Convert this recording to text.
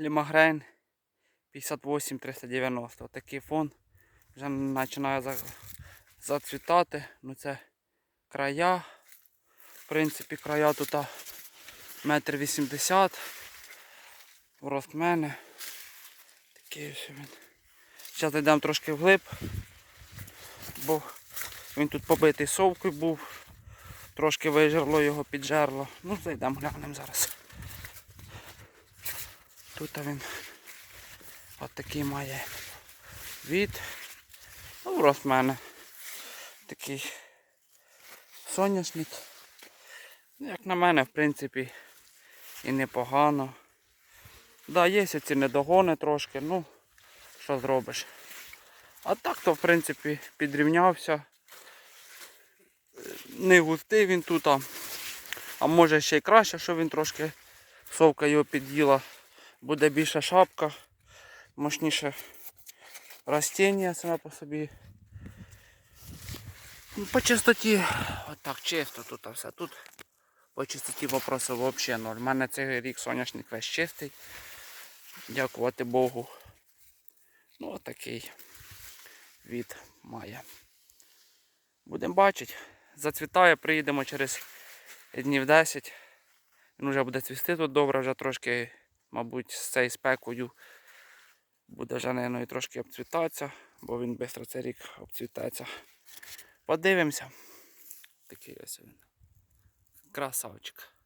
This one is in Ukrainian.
Лімагрейн 58-390. Отакий фон. Вже починає зацвітати. Ну це края. В принципі, края тут метр вісімдесят. Рост мене. Такий ось він. Зараз йдемо трошки вглиб, бо він тут побитий совкою був. Трошки вижерло його піджерло. Ну, зайдемо, глянемо зараз. Тут він от такий має від. Ну, рост в мене такий соняшник. Ну, Як на мене, в принципі, і непогано. Да, є ці недогони трошки, ну, що зробиш. А так то, в принципі, підрівнявся. Не густий він тут, а може ще й краще, що він трошки совка його під'їла. Буде більша шапка, мощніше растіння саме по собі. Ну, По чистоті, отак чисто тут все. Тут по чистоті вопросу взагалі ноль. У мене цей рік соняшник весь чистий. Дякувати Богу. Ну отакий від має. Будемо бачити. Зацвітає, приїдемо через днів 10. Він вже буде цвісти тут добре, вже трошки, мабуть, з цією спекою буде вже, наверное, трошки обцвітатися, бо він швидко цей рік обцвітається. Подивимося. Такий ось він. Красавчик.